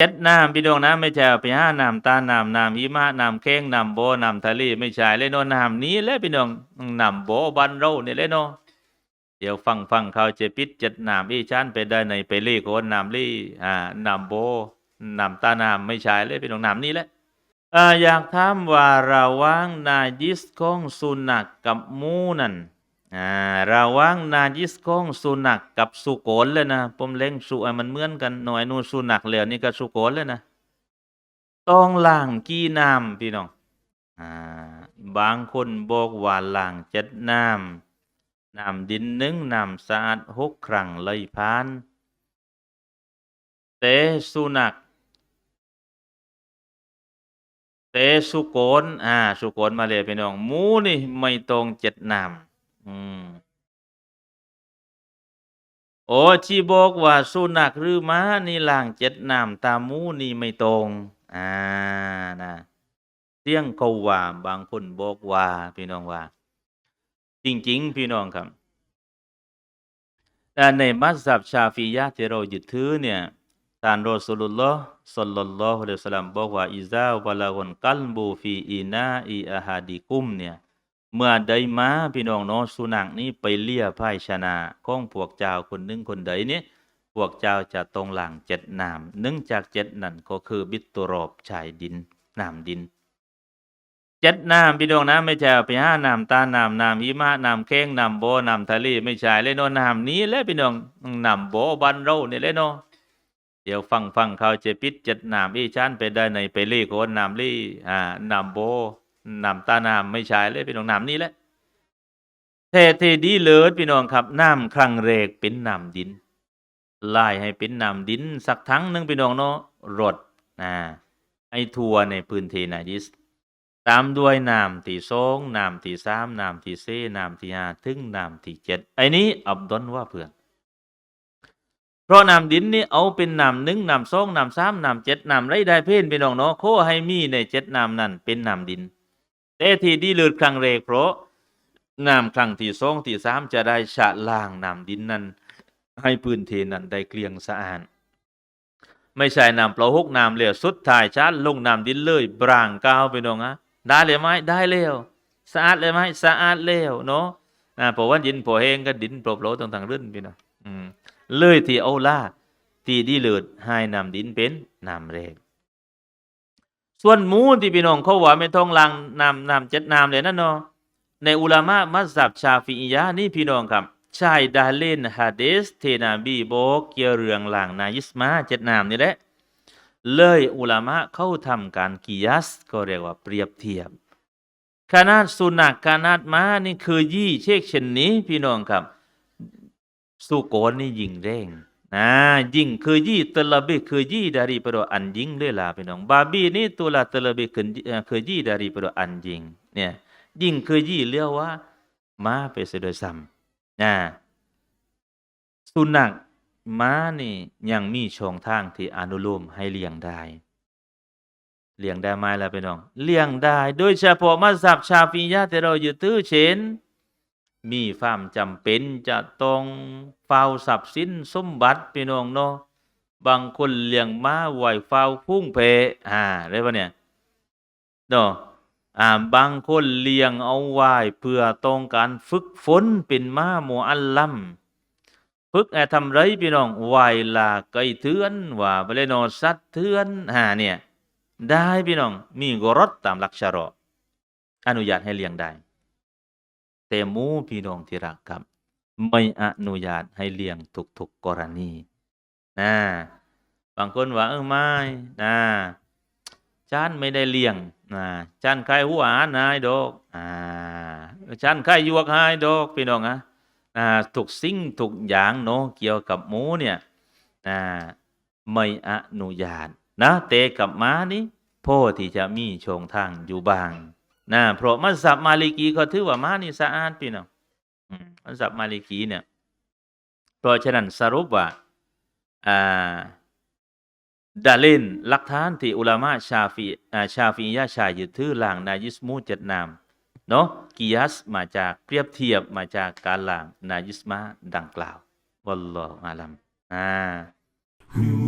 เจ็ดน้ำพี่น้องนะไม่ใช่ไปห้าน้ำตาน้ำน้ำหิมะน้ำเค้งน้ำโบน้ำทะเลไม่ใช่เลยเนาะน้ำนี้แหละพี่น้องน้ำโบบันเราเนี่ยเลยเนาะเดี๋ยวฟังฟังเขาจะปิดเจ็ดน้ำอีชั้นไปได้ในไปรีโคนน้ำลี่อ่าน้ำโบน้ำตาน้ำไม่ใช่เลยพี่น้องน้ำนี้แหละอ่าอยากถามว่าระว่างนายิสของสุนัขกับมูนั่น อ่าระว่างนายิสของสุนัขกับสุโขนเลยนะผมเล่งสุอะมันเหมือนกันหน่อยนู่นสุนัขเหลือนี่ก็สุโขนเลยนะต้องล้างกี่น้ำพี่น้องอ่าบางคนบอกว่าล้างเจ็ดน้ำน้ำดินหนึ่งน้ำสะอาดหกครั้งเลยพานแต่สุนัขแต่สุโขนอ่าสุโขนมาเลยพี่น้องหมูนี่ไม่ต้องเจ็ดน้ำ อืม โอ้ ที่บอกว่าสุนัขหรือม้านี่ล่างเจ็ดน้ำตามหมูนี่ไม่ตรง อ่านะเสียงเขาว่าบางคนบอกว่า พี่น้องว่า จริง ๆ พี่น้องครับ แต่ในมัสยิดชาฟียะห์ที่เรายึดถือเนี่ยท่านรอสูลุลลอฮ์สัลลัลลอฮุอะลัยฮิวะสัลลัมบอกว่าอิซาวะลาวนกัลบูฟีอีนาอีอะฮาดิกุมเนี่ย เมื่อใดมาพี่น้องเนาะสุนัขนี้ไปเลี่ยภายชนะของพวกเจ้าคนหนึ่งคนใดนี่ยพวกเจ้าจะตรงหลังเจ็ดนามหนึ่งจากเจ็ดนั่นก็คือบิตตรอบชายดินน้ำดินเจ็ดน้ำพี่น้องนะไม่ใช่ไปห้าน้ำตาน้ำน้ำหิมะน้ำเค้งน้ำโบน้ำทะเลไม่ใช่เลยเนาะน้ำนี้แหละพี่น้องน้ำโบบันเราเนี่ยเลยเนาะเดี๋ยวฟังฟังเขาจะปิดเจ็ดน้ำอีชั้นไปได้ในไปเล่โคนน้ำลี่อ่าน้ำโบ น้ำตาน้ำไม่ใช่เลยพี่น้องน้ำนี้แหละเทเทดีเลิศพี่น้องครับน้ำครั้งแรกเป็นน้ำดินไล่ให้เป็นน้ำดินสักทั้งหนึ่งพี่น้องเนาะรดนะให้ทัวในพื้นที่นาดิสตามด้วยน้ำที่สองน้ำที่สามน้ำที่สี่น้ำที่ห้าถึงน้ำที่เจ็ดไอ้นี้อับดอนว่าเพื่อนเพราะน้ำดินนี่เอาเป็นน้ำหนึ่งน้ำสองน้ำสามน้ำเจ็ดน้ำไรได้เพ่นพี่น้องเนาะโคให้มีในเจ็ดน้ำนั้นเป็นน้ำดิน แต่ที่ดีเลือดครั้งแรกเพราะน้ำครั้งที่สองที่สามจะได้ชะล้างน้ำดินนั้น ให้พื้นที่นั้นได้เกลี้ยงสะอาดไม่ใช่น้ำเปล่าหกน้ำเหลวสุดท้ายชาร์ลงน้ำดินเลยบรางก้าวไปน้องอะได้เลยไหมได้แล้วสะอาดเลยไหมสะอาดแล้วเนาะนะเพราะว่าดินพอแห้งก็ดินเปล่าๆต่างรื่นพี่น้องอืมเลยที่เอาล่าที่ดีเลือดให้น้ำดินเป็นน้ำแรก ส่วนหมูที่พี่น้องเขาว่าไม่ต้องลางนำนำเจ็ดน้ำเลยนั่นเนาะในอุลามะมัสยิดชาฟิอียะนี่พี่น้องครับชายดาเลนฮะดีสเทนาบีโบกเกี่ยวเรืองล้างนายิสมาเจ็ดน้ำนี่แหละเลยอุลามะเขาทำการกิยัสก็เรียกว่าเปรียบเทียบขนาดสุนัขขนาดม้านี่คือยี่เชกเช่นนี้พี่น้องครับ สุโกนนี่ยิงเร่ง นะยิงคือยี่ตลบิคือยี่ dari pada anjing เลยล่ะพี่น้อง babi นี่ตัวละตลบิคือคือยี่ dari pada anjing เนี่ยยิงคือยี่เรียกว่าม้าไปเสดซ้ำนะสุนัขม้านี่ยังมีช่องทางที่อนุโลมให้เลี้ยงได้เลี้ยงได้ไหมล่ะพี่น้องเลี้ยงได้ โดยเฉพาะมัสยิดชาฟียะห์ที่เราอยู่ตื้อเชน มีความจำเป็นจะต้องเฝ้าทรัพย์สินสมบัติพี่น้องเนาะบางคนเลี้ยงม้าไหวเฝ้าพุ่งเพอ่าได้ปะเนี่ยเนาะอ่าบางคนเลี้ยงเอาไว้เพื่อต้องการฝึกฝนเป็นม้าหมูอัลลัมฝึกให้ทำไรพี่น้องไหวลาไก่เถือนว่าไปเลยนาะสัตเถือนอ่าเนี่ยได้พี่น้องมีกรดตามหลักชะรออนุญาตให้เลี้ยงได้ แต่มูพี่น้องที่รักครับ ไม่อนุญาตให้เลี้ยงทุกๆกรณีนะบางคนว่าเออไม่นะฉันไม่ได้เลี้ยงนะฉันใครหัวหานายดอกอ่าฉันใครยวกหายดอกพี่น้องอะอ่าทุกสิ่งทุกอย่างเนาะเกี่ยวกับหมูเนี่ยอ่าไม่อนุญาตนะแต่กับม้านี่พ่อที่จะมีช่องทางอยู่บาง นะเพราะมัสยิดมาลิกีก็ถือว่าม้านี่สะอาดพี่น้องมัสยิดมาลิกีเนี่ยเพราะฉะนั้นสรุปว่าอ่าดาลินหลักฐานที่อุลามะชาฟีชาฟียะชายึดถือหลังนายิสมูเจ็ดนามเนาะกิยัสมาจากเปรียบเทียบมาจากการหลังนายิสมาดังกล่าววัลลอฮอาลัมอ่า